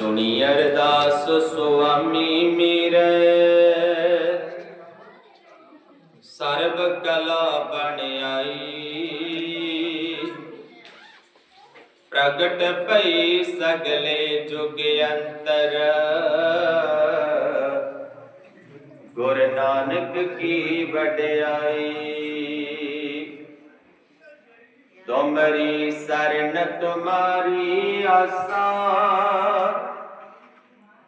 ਸੁਣੀ ਅਰਦਾਸ ਸੁਆਮੀ ਮੇਰੇ। ਸਰਬ ਕਲਾ ਬਣ ਆਈ। ਪ੍ਰਗਟ ਭਈ ਸਗਲੇ ਜੁਗ ਅੰਤਰ। ਗੁਰ ਨਾਨਕ ਕੀ ਵਡਿਆਈ। ਤੁਮਰੀ ਸਰਨ ਤੁਮਾਰੀ ਆਸਾ।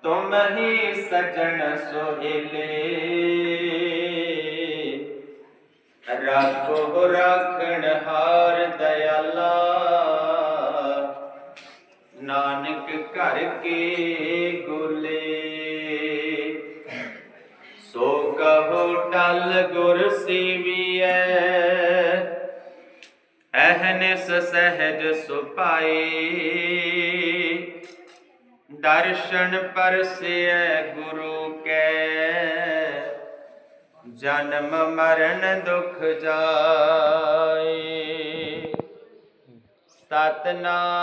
ਤੁਮ ਹੀ ਸਜਣ ਸੋਹਿਲੇ। ਰੱਖੋ ਰੱਖਣ ਹਾਰ ਦਇਆਲਾ। ਨਾਨਕ ਘਰ ਕੇ ਗੋਲੇ। ਸੋ ਕਹੋ ਟਲ ਗੁਰ ਸੇਵੀਐ। ਅਹਨਿਸ ਸਹਿਜ ਸੁਪਾਏ ਦਰਸ਼ਨ ਪਰਸਿਐ ਗੁਰੂ ਕੈ। ਜਨਮ ਮਰਨ ਦੁਖ ਜਾਏ ਸਤਨਾਮ।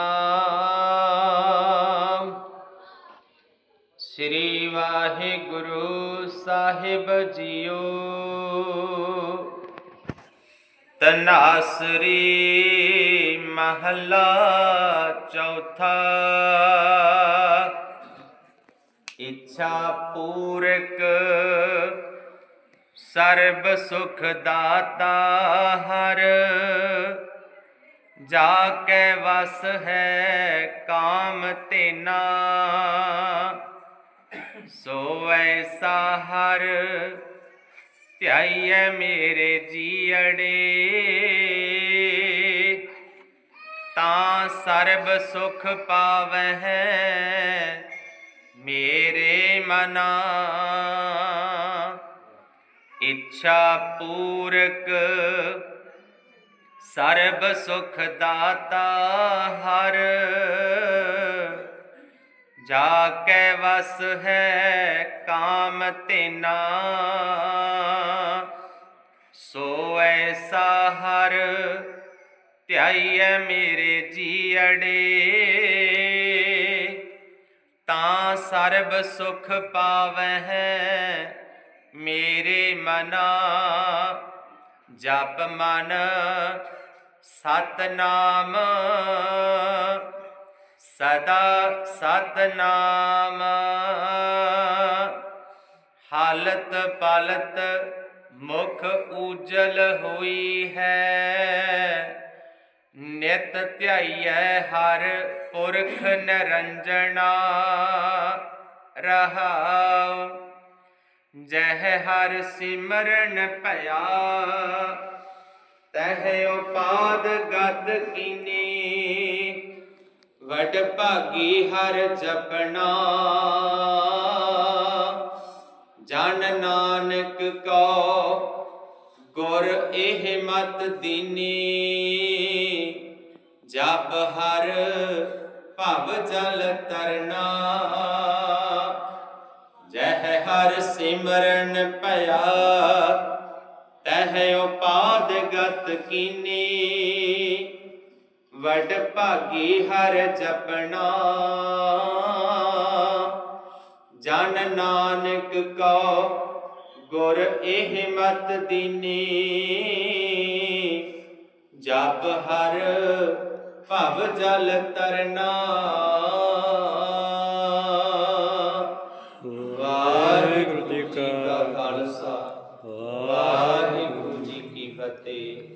ਸ੍ਰੀ ਵਾਹਿਗੁਰੂ ਸਾਹਿਬ ਜੀਓ। ਤਨਾਸਰੀ ਮਹੱਲਾ ਚੌਥਾ। ਇੱਛਾ ਪੂਰਕ ਸਰਬ ਸੁਖ ਦਾਤਾ ਹਰ। ਜਾ ਕੇ ਵਸ ਹੈ ਕਾਮ ਤੇਨਾ। ਸੋ ਐਸਾ ਹਰ ਧਿਆਈਐ ਮੇਰੇ ਜੀਅੜੇ। ਤਾਂ ਸਰਬ ਸੁਖ ਪਾਵਹਿ ਮੇਰੇ ਮਨਾ। ਇੱਛਾ ਪੂਰਕ ਸਰਬ ਸੁਖ ਦਾਤਾ ਹਰ। ਜਾ ਕੇ ਵਸ ਹੈ ਕਾਮ ਤੇਨਾ। ਸੋ ਐਸਾ ਹਰ ਧਿਆਈਐ ਮੇਰੇ ਜੀਅੜੇ। ਤਾਂ ਸਰਬ ਸੁਖ ਪਾਵਹਿ ਮੇਰੇ ਮਨਾ। ਜਪ ਮਨ ਸਤਨਾਮ। ਸਦਾ ਸਤਨਾਮ ਹਾਲਤ ਪਾਲਤ ਮੁਖ ਉਜਲ ਹੋਈ ਹੈ। ਨਿਤ ਧਿਆਈਐ ਹਰ ਪੁਰਖ ਨਰੰਜਣਾ। ਰਹਾਉ, ਜਹ ਹਰ ਸਿਮਰਨ ਭਇਆ। ਤਹਿ ਉਪਾਦ ਗਤ ਕੀਨੀ। ਵਡ ਭਾਗੀ ਹਰ ਜਪਣਾ। ਜਨ ਨਾਨਕ ਕੋ ਗੁਰ ਇਹ ਮਤ ਦੀਨੀ। ਜਪ ਹਰ ਭਵ ਜਲ ਤਰਨਾ। ਜਹ ਹਰ ਸਿਮਰਨ ਭਇਆ। ਤਹ ਉਪਾਦ ਗਤ ਕੀਨੀ। ਵਡ ਭਾਗੀ ਹਰ ਜਪਣਾ। ਜਨ ਨਾਨਕ ਕੋ ਗੁਰ ਇਹ ਮਤ ਦੀਨੀ। ਜਪ ਹਰ ਭਵ ਜਲ ਤਰਨਾ।